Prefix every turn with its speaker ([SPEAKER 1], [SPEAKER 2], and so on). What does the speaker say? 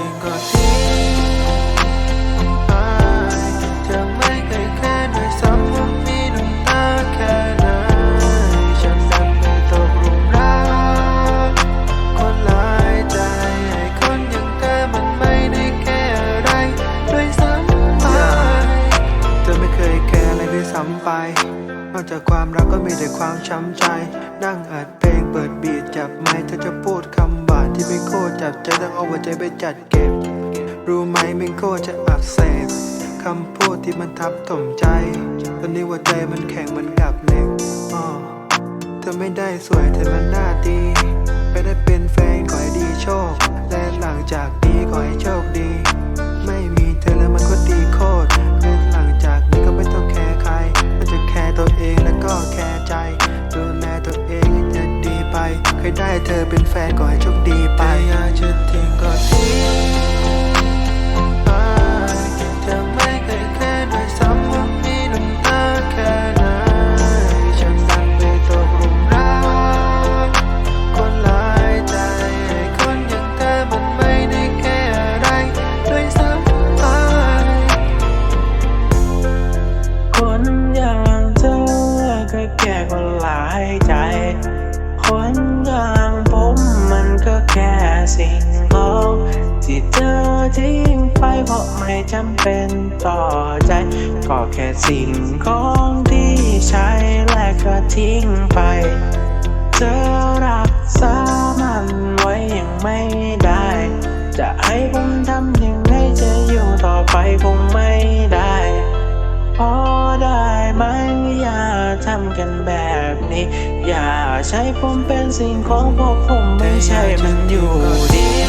[SPEAKER 1] ริงก็ทิ้งไปเธอไม่เคยแค่ด้วยซ้ำว่มีน้ำตาแค่ไหนฉันดันไปตกหลุมรักคนหลายใจให้คนอย่างเธอมันไม่ได้แค่ไรด้วยซ้ำไปเธอไม่เคยแค่ไรด้วยซ้ำไป นอกจากความรักก็มีแต่ความช้ำใจ นั่งอัดเพลงเปิดบีทจับไม้เธอจะพูดคำบาดที่ไม่โคตรจับใจต้องเอาหัวใจไปจัดเก็บ รู้ไหมไม่โคตรจะอักเสบคำพูดที่มันทับถมใจ ตอนนี้หัวใจมันแข็งเหมันกับเหล็กอ้อเธอไม่ได้สวยแต่มันหน้าดีไม่ได้เป็นแฟนขอให้ดี ธอเป็นแฟนขอให้โชคดีไปอยากจะทิ้งก็ทิ้งจะไม่เคยแค่ด้วยซ้ำว่ามีน้ำตาแค่ไหนฉันดันไปตกหลุมรักคนหลายใจคนอย่างเธอมันไม่ได้แค่อะไรด้วยซ้ำไป
[SPEAKER 2] คนอย่างเธอก็แค่คนหลายใจคนอย่าง ก็แค่สิ่งของที่เธอทิ้งไปเพราะไม่จำเป็นต่อใจ ก็แค่สิ่งของที่ใช้และก็ทิ้งไป เธอรักษามันไว้ยังไม่ได้ จะให้ผมทำยังไงจะอยู่ต่อไปคงไม่ได้ พอได้ไหม ทำกันแบบนี้ อย่าใช้ผมเป็นสิ่งของพวกผมไม่ใช่มันอยู่ดี